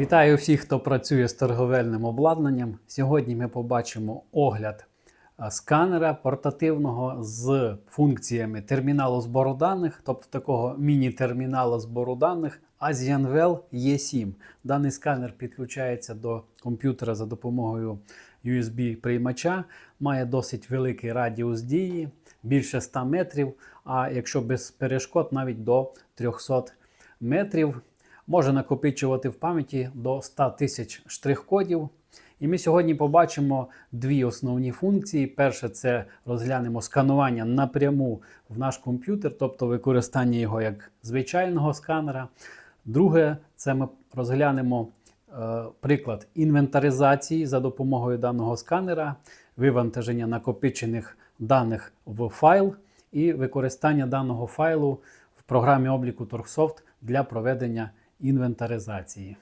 Вітаю всіх, хто працює з торговельним обладнанням. Сьогодні ми побачимо огляд сканера портативного з функціями терміналу збору даних, тобто такого міні-терміналу збору даних AsianWell E7. Даний сканер підключається до комп'ютера за допомогою USB-приймача, має досить великий радіус дії, більше 100 метрів, а якщо без перешкод, навіть до 300 метрів може накопичувати в пам'яті до 100 тисяч штрих-кодів. І ми сьогодні побачимо дві основні функції. Перше, це розглянемо сканування напряму в наш комп'ютер, тобто використання його як звичайного сканера. Друге, це ми розглянемо е, приклад інвентаризації за допомогою даного сканера, вивантаження накопичених даних в файл і використання даного файлу в програмі обліку Торгсофт для проведення інвентаризації.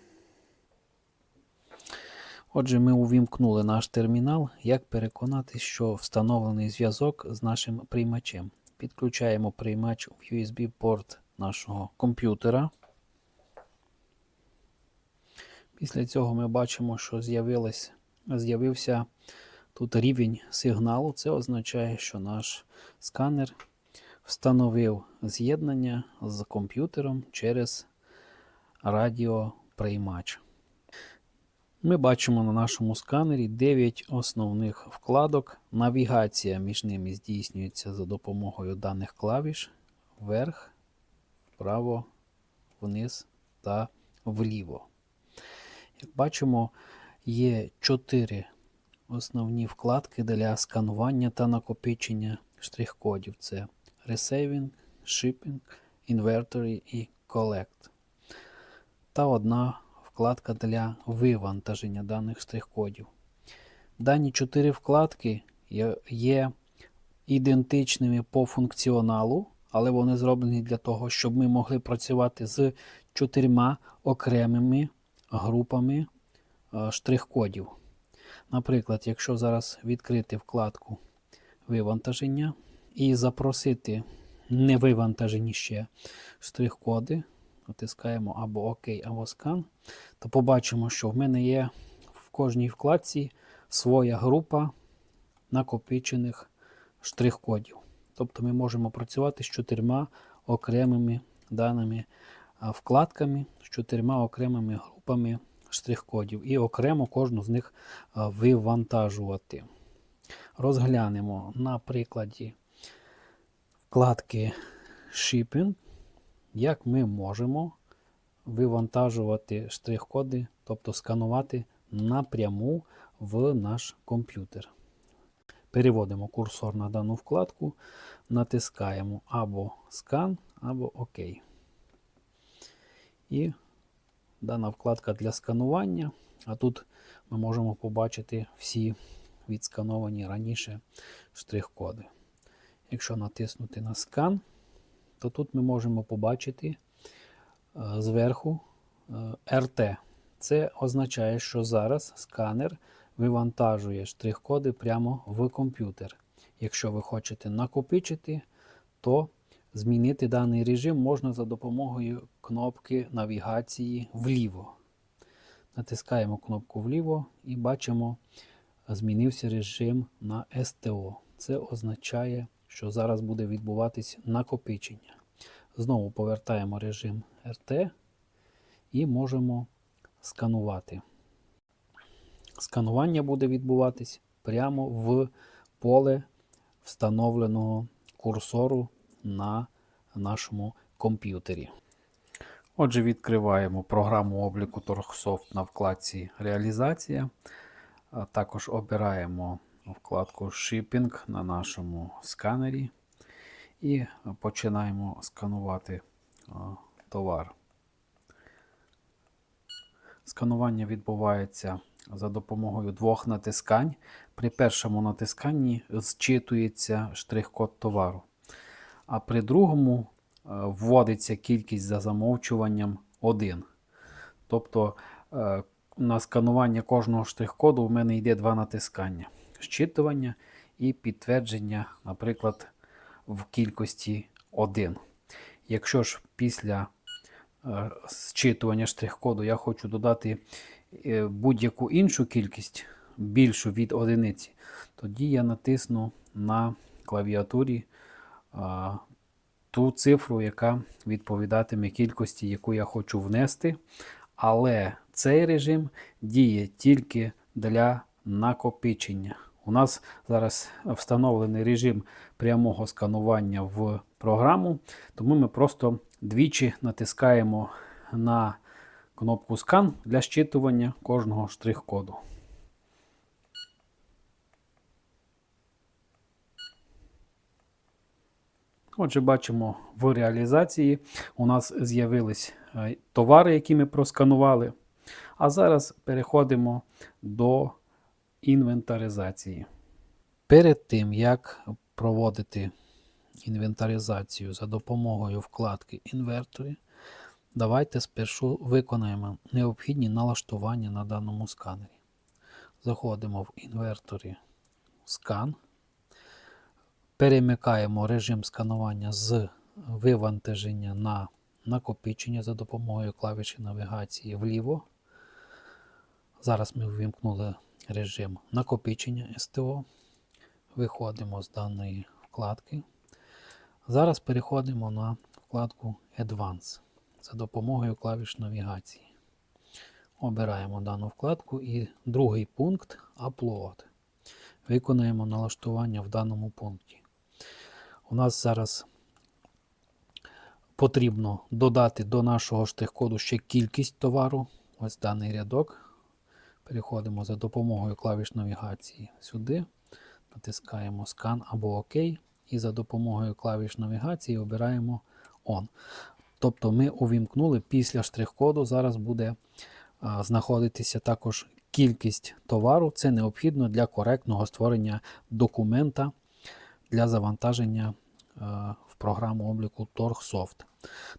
Отже, ми увімкнули наш термінал. Як переконатися, що встановлений зв'язок з нашим приймачем? Підключаємо приймач в USB-порт нашого комп'ютера. Після цього ми бачимо, що з'явився тут рівень сигналу. Це означає, що наш сканер встановив з'єднання з комп'ютером через радіоприймач. Ми бачимо на нашому сканері 9 основних вкладок. Навігація між ними здійснюється за допомогою даних клавіш вверх, вправо, вниз та вліво. Як бачимо, є 4 основні вкладки для сканування та накопичення штрих-кодів. Це Receiving, Shipping, Inventory і Collect та одна вкладка для вивантаження даних штрих-кодів. Дані чотири вкладки є- ідентичними по функціоналу, але вони зроблені для того, щоб ми могли працювати з чотирма окремими групами е, штрих-кодів. Наприклад, якщо зараз відкрити вкладку вивантаження і запросити невивантажені ще штрих-коди, натискаємо або ОК, або скан, то побачимо, що в мене є в кожній вкладці своя група накопичених штрих-кодів. Тобто ми можемо працювати з чотирма окремими даними вкладками, з чотирма окремими групами штрих-кодів і окремо кожну з них вивантажувати. Розглянемо на прикладі вкладки Shipping як ми можемо вивантажувати штрих-коди, тобто сканувати напряму в наш комп'ютер. Переводимо курсор на дану вкладку, натискаємо або скан, або ОК. І дана вкладка для сканування. А тут ми можемо побачити всі відскановані раніше штрих-коди. Якщо натиснути на скан, то тут ми можемо побачити е, зверху е, RT. Це означає, що зараз сканер вивантажує штрих-коди прямо в комп'ютер. Якщо ви хочете накопичити, то змінити даний режим можна за допомогою кнопки навігації вліво. Натискаємо кнопку вліво і бачимо, змінився режим на СТО. Це означає, що зараз буде відбуватись накопичення. Знову повертаємо режим RT і можемо сканувати. Сканування буде відбуватись прямо в поле встановленого курсору на нашому комп'ютері. Отже, відкриваємо програму обліку Торгсофт на вкладці Реалізація. Також обираємо вкладку Shipping на нашому сканері і починаємо сканувати товар. Сканування відбувається за допомогою двох натискань. При першому натисканні зчитується штрих-код товару, а при другому е, вводиться кількість за замовчуванням 1. Тобто е, на сканування кожного штрих-коду у мене йде два натискання: щитування і підтвердження, наприклад, в кількості 1. Якщо ж після е, зчитування штрих-коду я хочу додати е, будь-яку іншу кількість більшу від одиниці, тоді я натисну на клавіатурі ту цифру, яка відповідатиме кількості, яку я хочу внести. Але цей режим діє тільки для накопичення. У нас зараз встановлений режим прямого сканування в програму, тому ми просто двічі натискаємо на кнопку скан для щитування кожного штрих-коду. Отже, бачимо в реалізації у нас з'явились е, товари, які ми просканували. А зараз переходимо до інвентаризації. Перед тим, як проводити інвентаризацію за допомогою вкладки Інверторі, давайте спершу виконаємо необхідні налаштування на даному сканері. Заходимо в інверторі скан. Перемикаємо режим сканування з вивантаження на накопичення за допомогою клавіші навігації вліво. Зараз ми ввімкнули режим накопичення СТО. Виходимо з даної вкладки. Зараз переходимо на вкладку Advance за допомогою клавіш навігації. Обираємо дану вкладку і другий пункт Upload. Виконуємо налаштування в даному пункті. У нас зараз потрібно додати до нашого штрих-коду ще кількість товару. Ось даний рядок. Переходимо за допомогою клавіш навігації сюди. Натискаємо скан або ОК. І за допомогою клавіш навігації обираємо On. Тобто ми увімкнули після штрих-коду. Зараз буде а, знаходитися також кількість товару. Це необхідно для коректного створення документа для завантаження в програму обліку TorgSoft.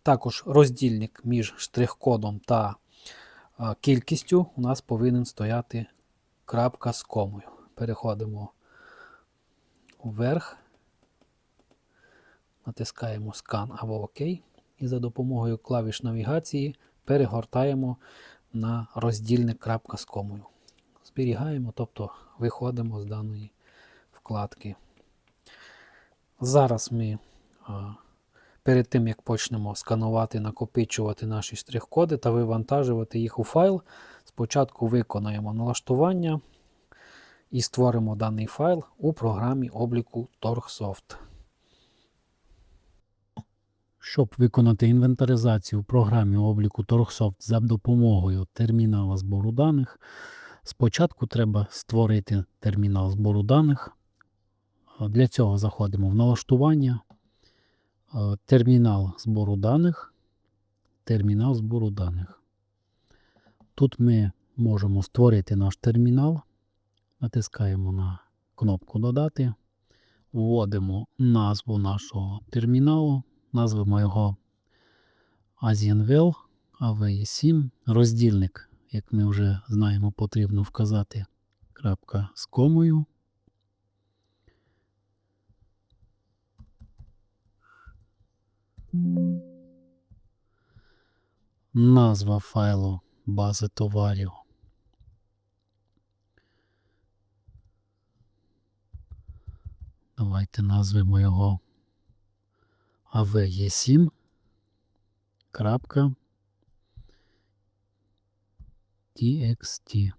Також роздільник між штрих-кодом та кількістю у нас повинен стояти крапка з комою. Переходимо вверх, натискаємо скан або ОК, і за допомогою клавіш навігації перегортаємо на роздільник крапка з комою. Зберігаємо, тобто виходимо з даної вкладки. Зараз ми перед тим, як почнемо сканувати, накопичувати наші штрих-коди та вивантажувати їх у файл, спочатку виконаємо налаштування і створимо даний файл у програмі обліку TorgSoft. Щоб виконати інвентаризацію в програмі обліку TorgSoft за допомогою термінала збору даних, спочатку треба створити термінал збору даних. Для цього заходимо в налаштування, термінал збору даних, термінал збору даних. Тут ми можемо створити наш термінал, натискаємо на кнопку Додати, вводимо назву нашого терміналу, назвемо його AsianWell AVE7, роздільник, як ми вже знаємо, потрібно вказати крапка з комою. Назва файлу бази товарів. Давайте назвемо його AVE7. Крапка TXT.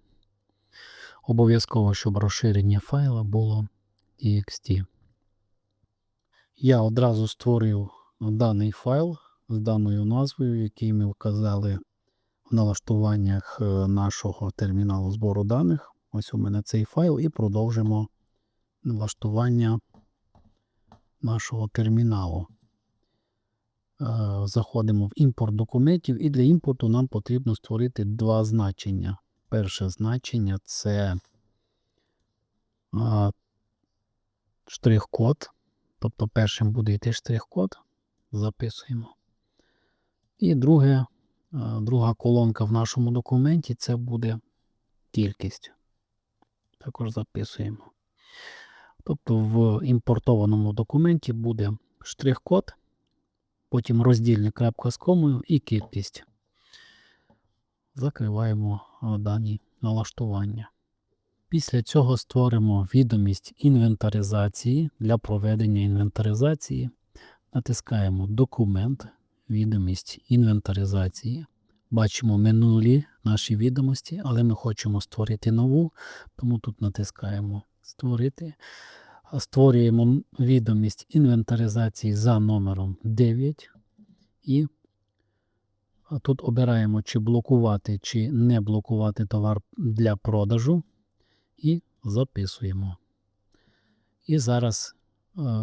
Обов'язково, щоб розширення файла було TXT. Я одразу створив даний файл з даною назвою, який ми вказали в налаштуваннях е, нашого терміналу збору даних. Ось у мене цей файл, і продовжимо налаштування нашого терміналу. Е, заходимо в імпорт документів, і для імпорту нам потрібно створити два значення. Перше значення це штрих-код. Тобто першим буде йти штрих-код, записуємо. І друге, друга колонка в нашому документі це буде кількість. Також записуємо. Тобто в імпортованому документі буде штрих-код, потім роздільник крапка з комою і кількість. Закриваємо дані налаштування. Після цього створимо відомість інвентаризації для проведення інвентаризації. Натискаємо Документ, відомість інвентаризації. Бачимо минулі наші відомості, але ми хочемо створити нову, тому тут натискаємо Створити. Створюємо відомість інвентаризації за номером 9 і тут обираємо, чи блокувати, чи не блокувати товар для продажу і записуємо. І зараз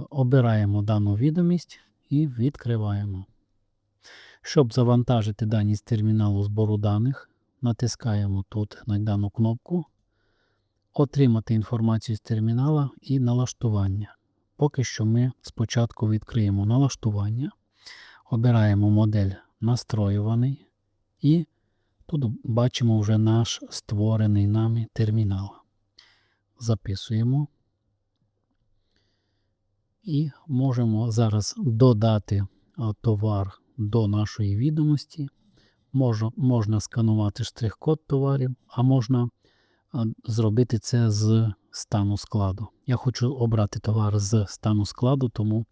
обираємо дану відомість і відкриваємо. Щоб завантажити дані з терміналу збору даних, натискаємо тут на дану кнопку Отримати інформацію з термінала і налаштування. Поки що ми спочатку відкриємо налаштування, обираємо модель настроюваний і тут бачимо вже наш створений нами термінал. Записуємо і можемо зараз додати товар до нашої відомості. Можна, можна сканувати штрих-код товарів, а можна зробити це з стану складу. Я хочу обрати товар з стану складу, тому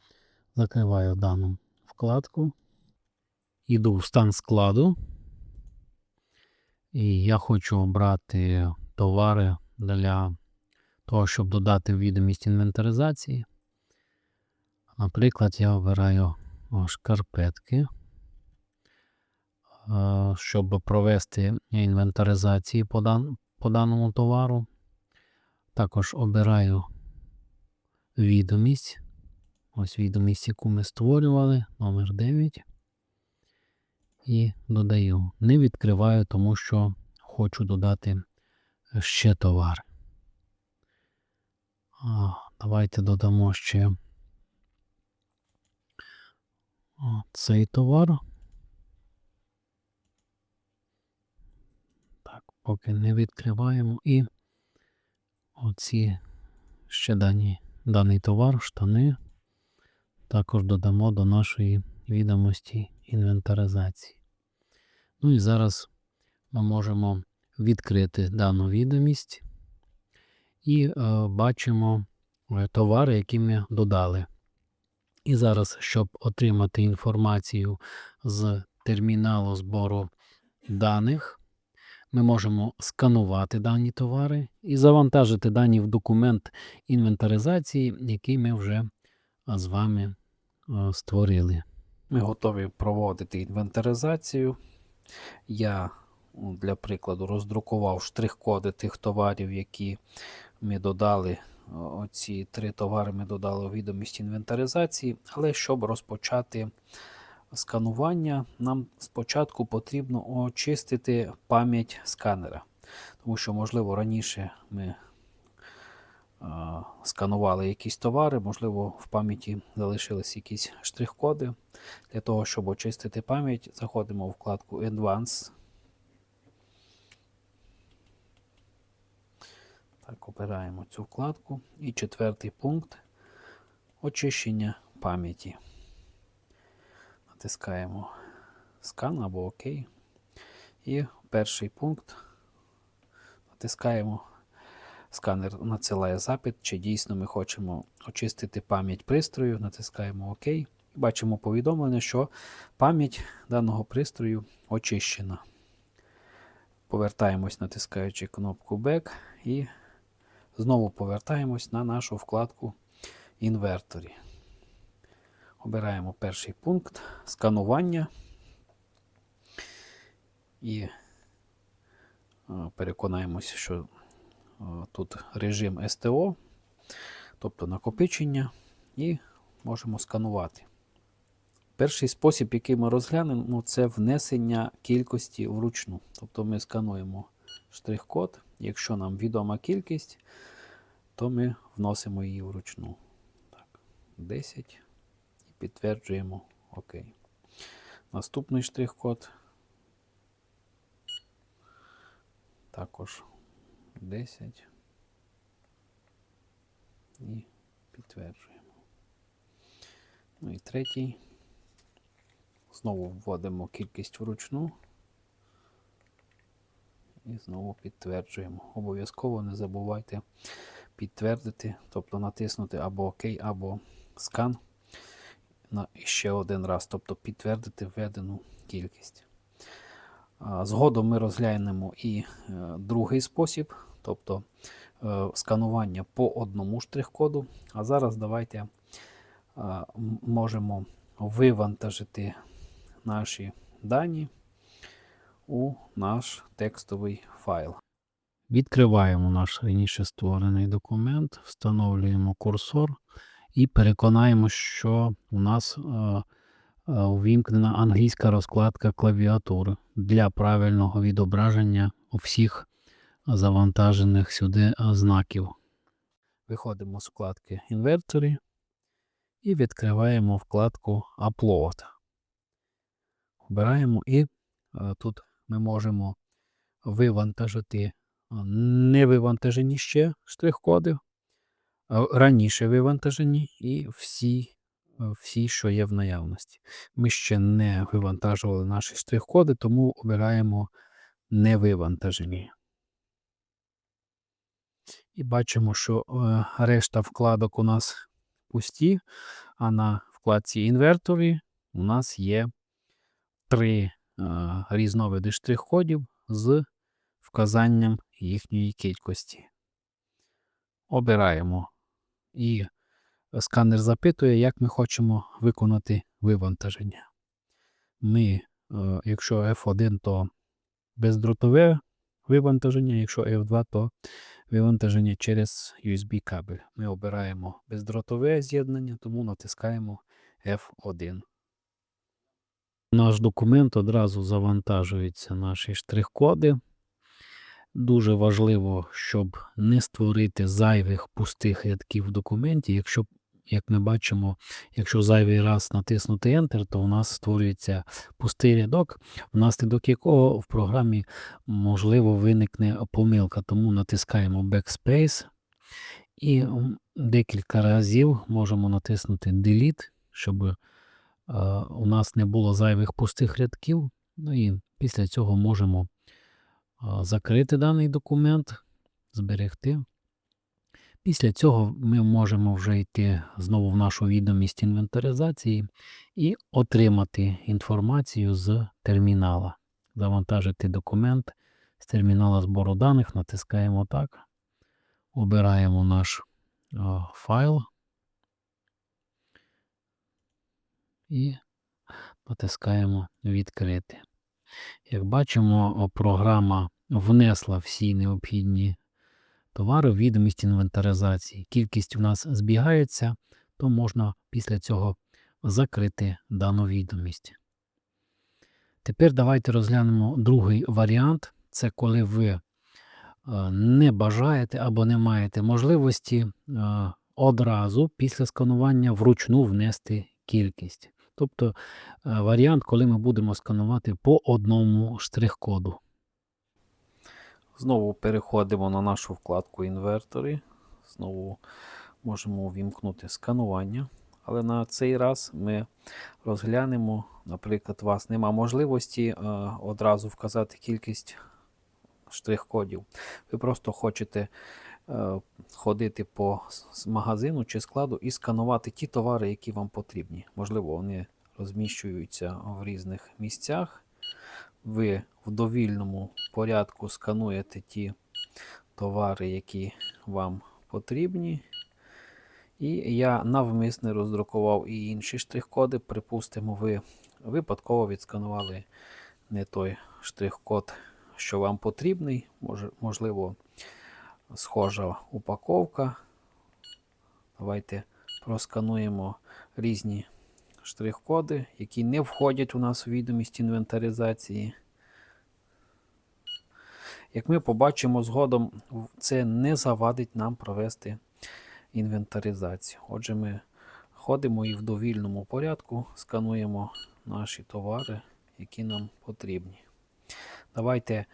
закриваю дану вкладку. Іду в стан складу. І я хочу обрати товари для того, щоб додати відомість інвентаризації. Наприклад, я обираю шкарпетки, е, щоб провести інвентаризацію по, дан, по даному товару. Також обираю відомість. Ось відомість, яку ми створювали, номер 9. І додаю. Не відкриваю, тому що хочу додати ще товар. А, давайте додамо ще цей товар. Так, поки не відкриваємо і оці ще дані, даний товар, штани. Також додамо до нашої відомості інвентаризації. Ну і зараз ми можемо відкрити дану відомість і е, бачимо е, товари, які ми додали. І зараз, щоб отримати інформацію з терміналу збору даних, ми можемо сканувати дані товари і завантажити дані в документ інвентаризації, який ми вже з вами створили. Ми готові проводити інвентаризацію. Я для прикладу роздрукував штрих-коди тих товарів, які ми додали. Оці три товари ми додали у відомість інвентаризації, але щоб розпочати сканування, нам спочатку потрібно очистити пам'ять сканера. Тому що, можливо, раніше ми сканували якісь товари, можливо, в пам'яті залишились якісь штрих-коди. Для того, щоб очистити пам'ять, заходимо в вкладку Advanced. Так, обираємо цю вкладку. І четвертий пункт очищення пам'яті. Натискаємо скан або ОК. І перший пункт натискаємо. Сканер надсилає запит, чи дійсно ми хочемо очистити пам'ять пристрою. Натискаємо ОК. І бачимо повідомлення, що пам'ять даного пристрою очищена. Повертаємось, натискаючи кнопку Back і знову повертаємось на нашу вкладку інверторі. Обираємо перший пункт сканування і е, переконаємося, що е, тут режим СТО, тобто накопичення, і можемо сканувати. Перший спосіб, який ми розглянемо, це внесення кількості вручну. Тобто ми скануємо штрих-код. Якщо нам відома кількість, то ми вносимо її вручну. Так, 10 і підтверджуємо ОК. Наступний штрих-код. Також 10 і підтверджуємо. Ну і третій. Знову вводимо кількість вручну. І знову підтверджуємо. Обов'язково не забувайте підтвердити, тобто натиснути або ОК, або скан на ще один раз, тобто підтвердити введену кількість. Згодом ми розглянемо і е, другий спосіб, тобто е, сканування по одному штрих-коду. А зараз давайте можемо вивантажити наші дані у наш текстовий файл. Відкриваємо наш раніше створений документ, встановлюємо курсор і переконаємо, що у нас е, е, увімкнена англійська розкладка клавіатури для правильного відображення всіх завантажених сюди е, знаків. Виходимо з вкладки Inventory і відкриваємо вкладку Upload. Обираємо і тут ми можемо вивантажити невивантажені ще штрих-коди, раніше вивантажені і всі, всі, що є в наявності. Ми ще не вивантажували наші штрих-коди, тому обираємо невивантажені. І бачимо, що е, решта вкладок у нас пусті, а на вкладці інверторі у нас є три різновиди штрих-кодів з вказанням їхньої кількості. Обираємо. І сканер запитує, як ми хочемо виконати вивантаження. Ми, е, якщо F1, то бездротове вивантаження, якщо F2, то вивантаження через USB кабель. Ми обираємо бездротове з'єднання, тому натискаємо F1. Наш документ одразу завантажується наші штрих-коди. Дуже важливо, щоб не створити зайвих пустих рядків в документі. Якщо, як ми бачимо, якщо зайвий раз натиснути Enter, то у нас створюється пустий рядок, внаслідок якого в програмі можливо виникне помилка. Тому натискаємо Backspace і декілька разів можемо натиснути Delete, щоб у нас не було зайвих пустих рядків. Ну і після цього можемо закрити даний документ, зберегти. Після цього ми можемо вже йти знову в нашу відомість інвентаризації і отримати інформацію з термінала. Завантажити документ з термінала збору даних, натискаємо так, обираємо наш файл і натискаємо відкрити. Як бачимо, програма внесла всі необхідні товари в відомість інвентаризації. Кількість у нас збігається, то можна після цього закрити дану відомість. Тепер давайте розглянемо другий варіант. Це коли ви е, не бажаєте або не маєте можливості е, одразу після сканування вручну внести кількість. Тобто е, варіант, коли ми будемо сканувати по одному штрих-коду. Знову переходимо на нашу вкладку інвертори. Знову можемо увімкнути сканування. Але на цей раз ми розглянемо, наприклад, у вас нема можливості е, одразу вказати кількість штрих-кодів. Ви просто хочете ходити по магазину чи складу і сканувати ті товари, які вам потрібні. Можливо, вони розміщуються в різних місцях. Ви в довільному порядку скануєте ті товари, які вам потрібні. І я навмисне роздрукував і інші штрих-коди. Припустимо, ви випадково відсканували не той штрих-код, що вам потрібний. Можливо, схожа упаковка. Давайте проскануємо різні штрих-коди, які не входять у нас у відомість інвентаризації. Як ми побачимо згодом, це не завадить нам провести інвентаризацію. Отже, ми ходимо і в довільному порядку скануємо наші товари, які нам потрібні. Давайте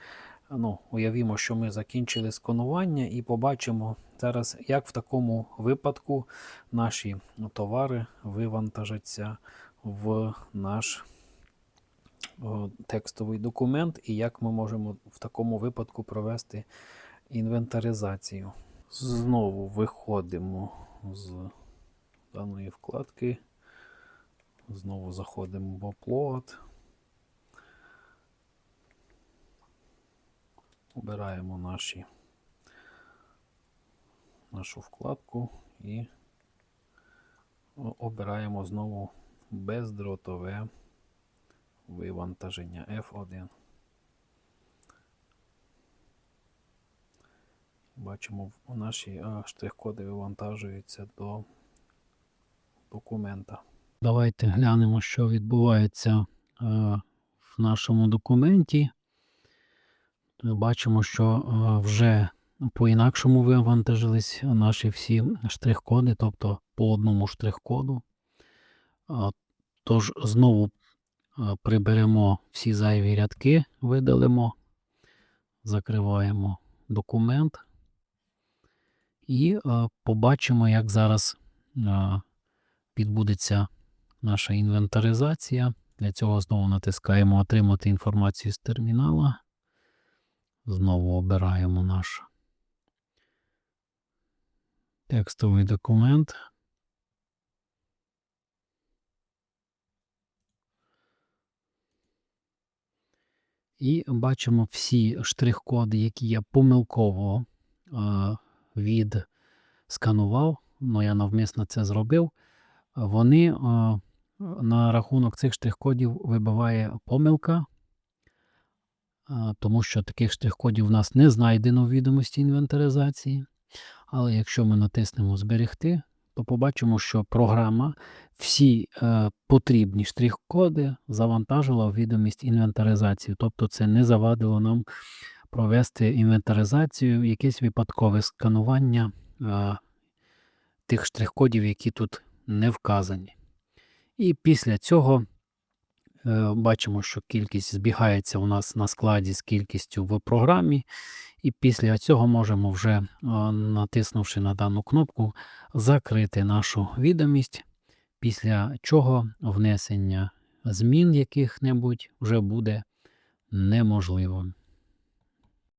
ну, уявімо, що ми закінчили сканування і побачимо зараз, як в такому випадку наші товари вивантажаться в наш текстовий документ і як ми можемо в такому випадку провести інвентаризацію. Знову виходимо з даної вкладки. Знову заходимо в Upload. Обираємо наші, нашу вкладку і обираємо знову бездротове вивантаження F1. Бачимо, наші штрих-коди вивантажуються до документа. Давайте глянемо, що відбувається в нашому документі. Бачимо, що е, вже по-інакшому вивантажились наші всі штрих-коди, тобто по одному штрих-коду. Тож знову е, приберемо всі зайві рядки, видалимо, закриваємо документ і е, побачимо, як зараз відбудеться наша інвентаризація. Для цього знову натискаємо Отримати інформацію з термінала. Знову обираємо наш текстовий документ. І бачимо всі штрих-коди, які я помилково е, відсканував. Ну, я навмисно це зробив. Вони е, на рахунок цих штрих-кодів вибиває помилка, тому що таких штрих-кодів у нас не знайдено в відомості інвентаризації. Але якщо ми натиснемо Зберегти, то побачимо, що програма всі е, потрібні штрих-коди завантажила в відомість інвентаризації. Тобто це не завадило нам провести інвентаризацію, якесь випадкове сканування е, тих штрих-кодів, які тут не вказані. І після цього бачимо, що кількість збігається у нас на складі з кількістю в програмі. І після цього можемо вже, е, натиснувши на дану кнопку, закрити нашу відомість, після чого внесення змін яких-небудь вже буде неможливим.